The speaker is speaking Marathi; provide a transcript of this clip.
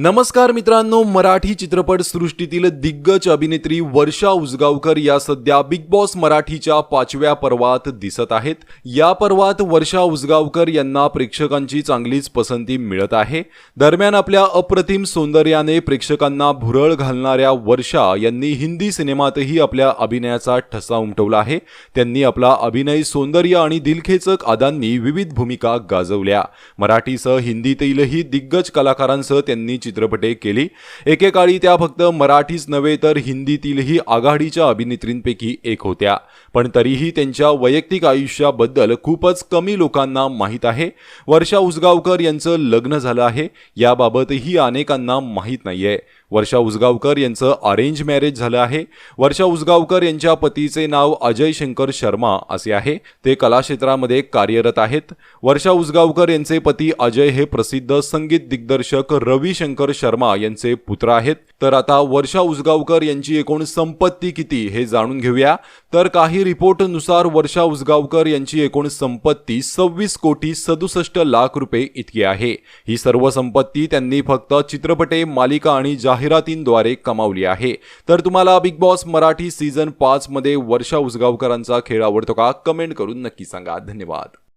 नमस्कार मित्रांनो मराठी चित्रपट सृष्टीतील दिग्गज अभिनेत्री वर्षा उसगावकर या सध्या बिग बॉस मराठीच्या पाचव्या पर्वात दिसत आहेत. या पर्वात वर्षा उसगावकर यांना प्रेक्षकांची चांगलीच पसंती मिळत आहे. दरम्यान आपल्या अप्रतिम सौंदर्याने प्रेक्षकांना भुरळ घालणाऱ्या वर्षा यांनी हिंदी सिनेमातही आपल्या अभिनयाचा ठसा उमटवला आहे. त्यांनी आपला अभिनय सौंदर्य आणि दिलखेचक आदांनी विविध भूमिका गाजवल्या. मराठीसह हिंदीतीलही दिग्गज कलाकारांसह त्यांनी चित्रपटे केली. एकेकाळी त्या फक्त मराठीच नव्हे तर हिंदीतीलही आघाडीच्या अभिनेत्रींपैकी एक होत्या. पण तरीही त्यांच्या वैयक्तिक आयुष्याबद्दल खूपच कमी लोकांना माहीत आहे. वर्षा उसगावकर यांचं लग्न झालं आहे. याबाबतही अनेकांना माहीत नाहीये. वर्षा उसगावकर यांचं अरेंज मॅरेज झालं आहे. वर्षा उसगावकर यांच्या पतीचे नाव अजय शंकर शर्मा असे आहे. ते कला क्षेत्रामध्ये कार्यरत आहेत. वर्षा उसगावकर यांचे पती अजय हे प्रसिद्ध संगीत दिग्दर्शक रवी शंकर शर्मा यांचे पुत्र आहेत. तर आता वर्षा उसगावकर यांची एकूण संपत्ती किती हे जाणून घेऊया. तर काही रिपोर्टनुसार वर्षा उसगावकर यांची एकूण संपत्ती सव्वीस कोटी सदुसष्ट लाख रुपये इतकी आहे. ही सर्व संपत्ती त्यांनी फक्त चित्रपटे मालिका आणि जाहिरातींद्वारे कमावली आहे. तर तुम्हाला बिग बॉस मराठी सीझन पाच मध्ये वर्षा उसगावकरांचा खेळ आवडतो का? कमेंट करून नक्की सांगा. धन्यवाद.